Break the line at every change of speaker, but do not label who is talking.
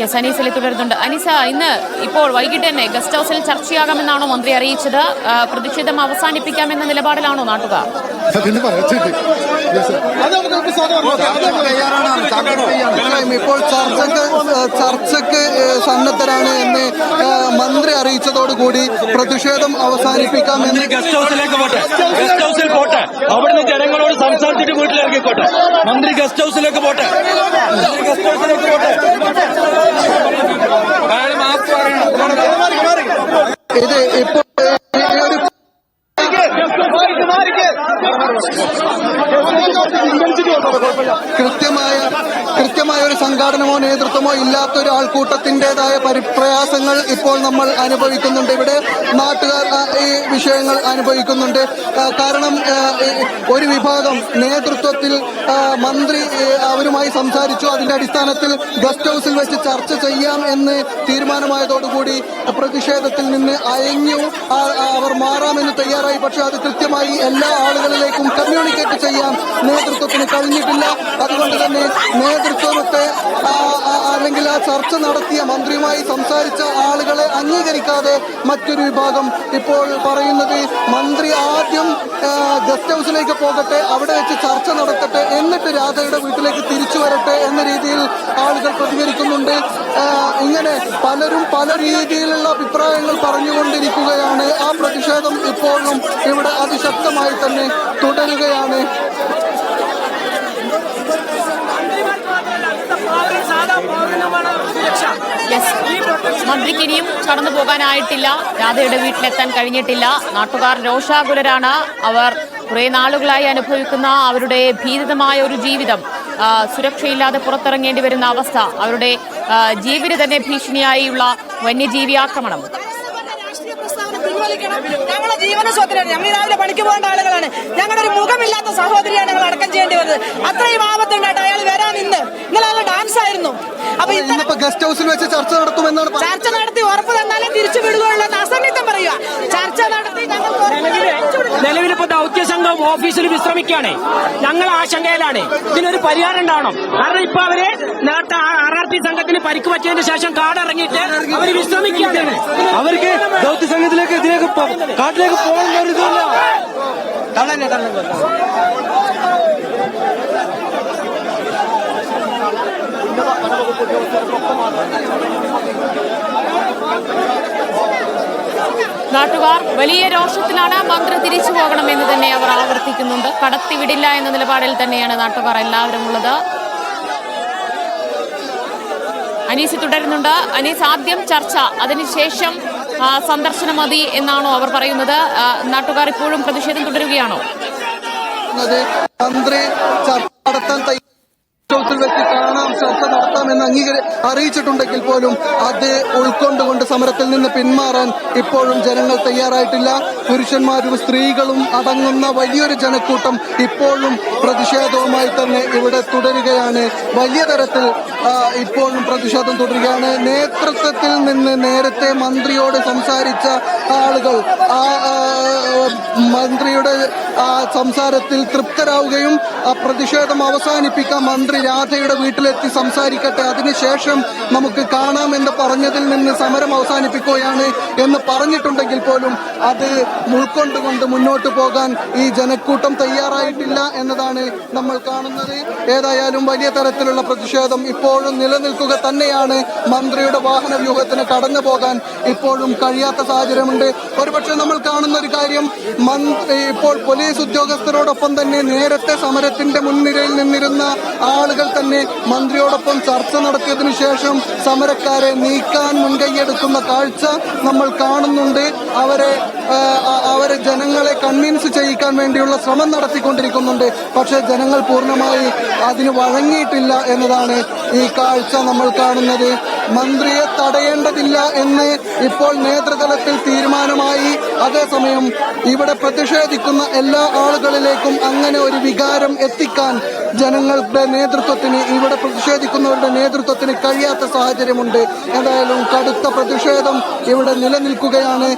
Yes അനീസിലെ തുടരുന്നുണ്ട്. അനീസ ഇന്ന് ഇപ്പോൾ വൈകിട്ട് തന്നെ ഗസ്റ്റ് ഹൗസിൽ ചർച്ചയാകാമെന്നാണോ മന്ത്രി അറിയിച്ചത്? പ്രതിഷേധം അവസാനിപ്പിക്കാമെന്ന നിലപാടിലാണോ നാട്ടുകാർ?
ഇപ്പോൾ ചർച്ചക്ക് ചർച്ചക്ക് സന്നദ്ധരാണ് എന്ന് അറിയിച്ചതോടുകൂടി പ്രതിഷേധം അവസാനിപ്പിക്കാം എന്ന്
ഗസ്റ്റ് ഹൗസിലേക്ക് പോട്ടെ. ഗസ്റ്റ് ഹൗസിൽ പോട്ടെ. അവിടുന്ന് ജനങ്ങളോട് സംസാരിച്ചിട്ട് വീട്ടിലിറങ്ങിക്കോട്ടെ മന്ത്രി ഗസ്റ്റ് ഹൗസിലേക്ക് പോട്ടെ. മന്ത്രി ഗസ്റ്റ് ഹൗസിലേക്ക് പോട്ടെ.
ഇത് ഇപ്പോൾ ഒരു കൃത്യമായ കൃത്യമായ ഒരു സംഘാടനമോ നേതൃത്വമോ ഇല്ലാത്ത ഒരു ആൾക്കൂട്ടത്തിന്റേതായ പരിപ്രയാസങ്ങൾ ഇപ്പോൾ നമ്മൾ അനുഭവിക്കുന്നുണ്ട്. ഇവിടെ നാട്ടുകാർ ഈ വിഷയങ്ങൾ അനുഭവിക്കുന്നുണ്ട്. കാരണം ഒരു വിഭാഗം നേതൃത്വത്തിൽ മന്ത്രി അവരുമായി സംസാരിച്ചു. അതിന്റെ അടിസ്ഥാനത്തിൽ ഗസ്റ്റ് ഹൌസിൽ വെച്ച് ചർച്ച ചെയ്യാം എന്ന് തീരുമാനമായതോടുകൂടി പ്രതിഷേധത്തിൽ നിന്ന് അയഞ്ഞു. അവർ മാറാമെന്ന് തയ്യാറായി. പക്ഷെ അത് കൃത്യമായി എല്ലാ ആളുകളിലേക്കും കമ്മ്യൂണിക്കേറ്റ് ചെയ്യാം. നേതൃത്വത്തിന് കഴിഞ്ഞിട്ടില്ല. അതുകൊണ്ട് തന്നെ നേതൃത്വത്തെ അല്ലെങ്കിൽ ആ ചർച്ച നടത്തിയ മന്ത്രിയുമായി സംസാരിച്ച ആളുകളെ അംഗീകരിക്കാതെ മറ്റൊരു വിഭാഗം ഇപ്പോൾ പറയുന്നത് മന്ത്രി ആദ്യം ഗസ്റ്റ് ഹൗസിലേക്ക് പോകട്ടെ അവിടെ വെച്ച് ചർച്ച നടത്തട്ടെ എന്നിട്ട് രാധയുടെ വീട്ടിലേക്ക് തിരിച്ചു വരട്ടെ എന്ന രീതിയിൽ ആളുകൾ പ്രതികരിക്കുന്നുണ്ട്. ഇങ്ങനെ പലരും പല രീതിയിലുള്ള അഭിപ്രായങ്ങൾ പറഞ്ഞുകൊണ്ടിരിക്കുകയാണ്. ആ പ്രതിഷേധം ഇപ്പോഴും ഇവിടെ അതിശക്തമായി തന്നെ തുടരുകയാണ്.
മന്ത്രിക്ക് ഇനിയും കടന്നു പോകാനായിട്ടില്ല. രാധയുടെ വീട്ടിലെത്താൻ കഴിഞ്ഞിട്ടില്ല. നാട്ടുകാർ രോഷാകുലരാണ്. അവർ കുറേ നാളുകളായി അനുഭവിക്കുന്ന അവരുടെ ഭീതിതമായ ഒരു ജീവിതം സുരക്ഷയില്ലാതെ പുറത്തിറങ്ങേണ്ടി വരുന്ന അവസ്ഥ അവരുടെ ജീവിത തന്നെ ഭീഷണിയായുള്ള വന്യജീവി ആക്രമണം.
ഞങ്ങളുടെ ജീവന സ്വത്തിനാണ് ഞങ്ങൾ രാവിലെ പണിക്ക് പോകേണ്ട ആളുകളാണ്. ഞങ്ങളുടെ ഒരു മുഖമില്ലാത്ത സഹോദരിയാണ് ഞങ്ങൾ അടക്കം ചെയ്യേണ്ടി വരുന്നത്. അത്രയും ആപത്തുണ്ടായിട്ട് അയാൾ വരാൻ ഇന്ന് ഇന്നലെ നല്ല ഡാൻസ് ആയിരുന്നു അപ്പൊ
ഇന്നിപ്പോ ഗസ്റ്റ് ഹൗസിൽ വെച്ച് ചർച്ച നടത്തുമെന്നാണ്.
ചർച്ച നടത്തി ഉറപ്പ് തന്നാലേ തിരിച്ചു വിടുകയുള്ളൂ എന്ന് അസന്നിഗ്ധം പറയുക. ചർച്ച നടത്തി.
നിലവിലിപ്പോ ദൗത്യ സംഘം ഓഫീസിൽ വിശ്രമിക്കുകയാണ്. ഞങ്ങൾ ആശങ്കയിലാണ്. ഇതിനൊരു പരിഹാരം ഉണ്ടാവണം. കാരണം ഇപ്പൊ അവർ നേരത്തെ ആർ ആർ പി സംഘത്തിന് പരിക്ക് പറ്റിയതിന് ശേഷം കാടിറങ്ങിയിട്ട് അവർ വിശ്രമിക്കുകയാണ്.
അവർക്ക് ദൗത്യ സംഘത്തിലേക്ക് ഇതിലേക്ക് കാട്ടിലേക്ക് പോ-
നാട്ടുകാർ വലിയ രോഷത്തിലാണ് മന്ത്രി തിരിച്ചു പോകണമെന്ന് തന്നെ അവർ ആവർത്തിക്കുന്നുണ്ട്. കടത്തിവിടില്ല എന്ന നിലപാടിൽ തന്നെയാണ് നാട്ടുകാർ എല്ലാവരും ഉള്ളത്. അനീസ് തുടരുന്നുണ്ട്. അനീസ് ആദ്യം ചർച്ച അതിനുശേഷം സന്ദർശനം മതി എന്നാണോ അവർ പറയുന്നത്. നാട്ടുകാർ ഇപ്പോഴും പ്രതിഷേധം തുടരുകയാണോ?
മന്ത്രി നടത്താൻ ഹൗസിൽ വെച്ച് നടത്താമെന്ന് അംഗീകരി അറിയിച്ചിട്ടുണ്ടെങ്കിൽ പോലും അത് ഉൾക്കൊണ്ടുകൊണ്ട് സമരത്തിൽ നിന്ന് പിന്മാറാൻ ഇപ്പോഴും ജനങ്ങൾ തയ്യാറായിട്ടില്ല. പുരുഷന്മാരും സ്ത്രീകളും അടങ്ങുന്ന വലിയൊരു ജനക്കൂട്ടം ഇപ്പോഴും പ്രതിഷേധവുമായി തന്നെ ഇവിടെ തുടരുകയാണ്. വലിയ തരത്തിൽ ഇപ്പോഴും പ്രതിഷേധം തുടരുകയാണ്. നേതൃത്വത്തിൽ നിന്ന് നേരത്തെ മന്ത്രിയോട് സംസാരിച്ച ആളുകൾ ആ മന്ത്രിയുടെ സംസാരത്തിൽ തൃപ്തരാവുകയും ആ പ്രതിഷേധം അവസാനിപ്പിക്കാൻ മന്ത്രി രാധയുടെ വീട്ടിലെത്തി സംസാരിക്കട്ടെ അതിനുശേഷം നമുക്ക് കാണാം എന്ന് പറഞ്ഞതിൽ നിന്ന് സമരം അവസാനിപ്പിക്കുകയാണ് എന്ന് പറഞ്ഞിട്ടുണ്ടെങ്കിൽ പോലും അത് ഉൾക്കൊണ്ടുകൊണ്ട് മുന്നോട്ട് പോകാൻ ഈ ജനക്കൂട്ടം തയ്യാറായിട്ടില്ല എന്നതാണ് നമ്മൾ കാണുന്നത്. ഏതായാലും വലിയ തരത്തിലുള്ള പ്രതിഷേധം ഇപ്പോഴും നിലനിൽക്കുക തന്നെയാണ് മന്ത്രിയുടെ വാഹന വ്യൂഹത്തിന് കടന്നു പോകാൻ ഇപ്പോഴും കഴിയാത്ത സാഹചര്യമുണ്ട്. ഒരുപക്ഷെ നമ്മൾ കാണുന്ന ഒരു കാര്യം മന്ത്രി ഇപ്പോൾ പോലീസ് ഉദ്യോഗസ്ഥരോടൊപ്പം തന്നെ നേരത്തെ സമരത്തിന്റെ മുൻനിരയിൽ നിന്നിരുന്ന ആളുകൾ തന്നെ മന്ത്രിയോടൊപ്പം ചർച്ച നടത്തിയതിനു ശേഷം സമരക്കാരെ നീക്കാൻ മുൻകൈയെടുക്കുന്ന കാഴ്ച നമ്മൾ കാണുന്നുണ്ട്. അവരെ അവരെ ജനങ്ങളെ കൺവിൻസ് ചെയ്യിക്കാൻ വേണ്ടിയുള്ള ശ്രമം നടത്തിക്കൊണ്ടിരിക്കുന്നുണ്ട്. പക്ഷേ ജനങ്ങൾ പൂർണമായി അതിന് വഴങ്ങിയിട്ടില്ല എന്നതാണ് ഈ കാഴ്ച നമ്മൾ കാണുന്നത് മന്ത്രിയെ തടയേണ്ടതില്ല എന്ന് ഇപ്പോൾ നേതൃതലത്തിൽ തീരുമാനമായി. അതേസമയം ഇവിടെ പ്രതിഷേധിക്കുന്ന എല്ലാ ആളുകളിലേക്കും അങ്ങനെ ഒരു വികാരം എത്തിക്കാൻ ജനങ്ങളുടെ നേതൃത്വത്തിന് ഇവിടെ പ്രതിഷേധിക്കുന്നവരുടെ നേതൃത്വത്തിന് കഴിയാത്ത സാഹചര്യമുണ്ട്. എന്തായാലും കടുത്ത പ്രതിഷേധം ഇവിടെ നിലനിൽക്കുകയാണ്.